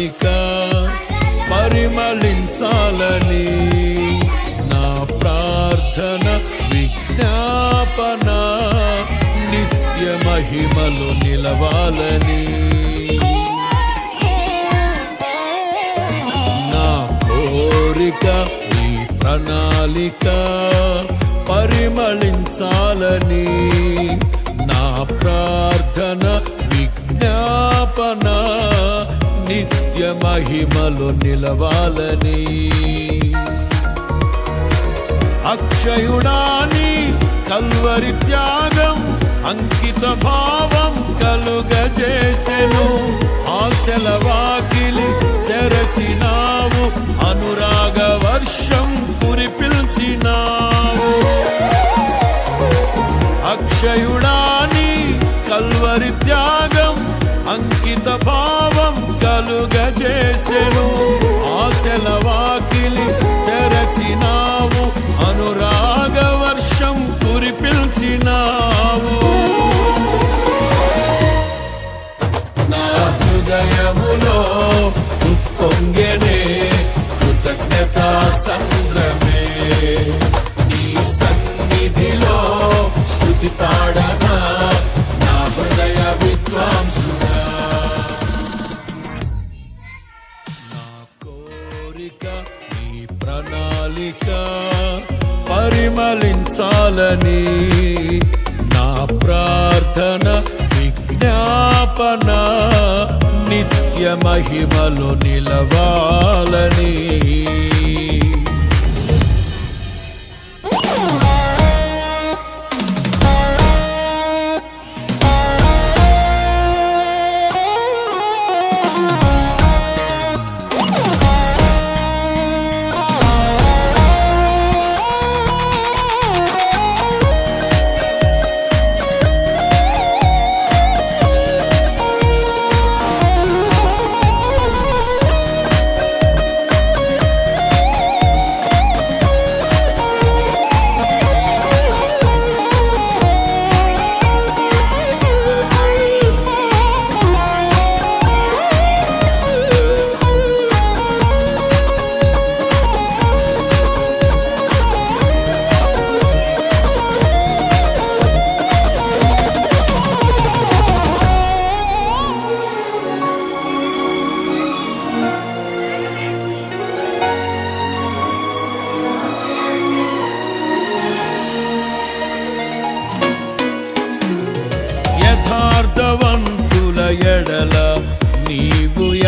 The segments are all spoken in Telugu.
ప్రణాళిక పరిమళించాలని నా ప్రార్థన విజ్ఞాపన నిత్య మహిమలు నిలవాలని. నా కోరిక ఈ ప్రణాళిక పరిమళించాలని నా ప్రార్థన మహిమలో నిలవాలని. అక్షయుడాని కల్వరి త్యాగం అంకిత భావం కలుగజేసెను. ఆశల వాకిలి తెరచినావు అనురాగ వర్షం కురిపిల్చినావు అక్షయుడా అంకిత భావం కలుగజేసెను. ఆశల వాకిలి తెరచినావు. అనురాగ వర్షం కురిపించినావు. నా హృదయములో ఉప్పొంగనే కృతజ్ఞతా సంద్రమే. ప్రణాళిక పరిమళించాలని నా ప్రార్థన విజ్ఞాపన నిత్య మహిమలు నిలవాలని.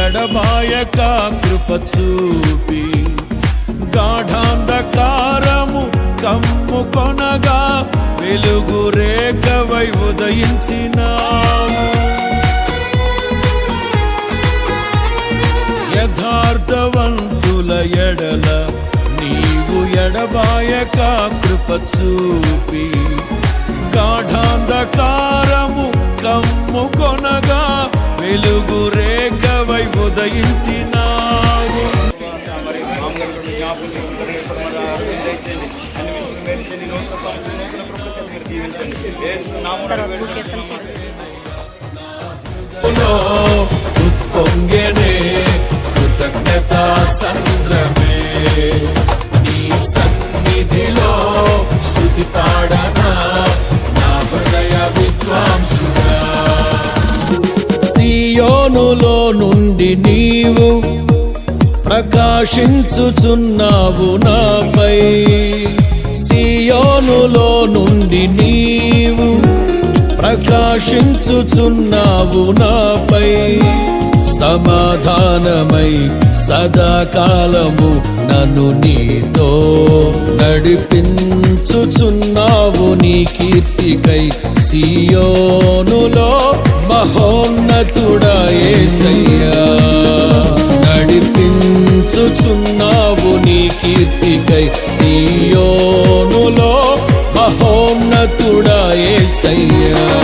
ఎడబాయక కృప చూపి. గాఢాంధకారము కమ్ము కొనగా వెలుగు రేఖవై ఉదయించినావు యథార్థవంతుల ఎడల నీవు ఎడబాయక కృప చూపి. గాఢాంధకారము కమ్ము కొనగా వెలుగు రేఖవై ఉదయించినావు. మామగారు జ్ఞాపకం నుండి నీవు ప్రకాశించుచున్నావు నాపై. సియోనులో నుండి నీవు ప్రకాశించుచున్నావు నాపై. సమాధానమై సదాకాలము నన్ను నీతో నడిపించుచున్నావు నీ కీర్తికై. సియోనులో మహోన్నతుడా యేసయ్యా you.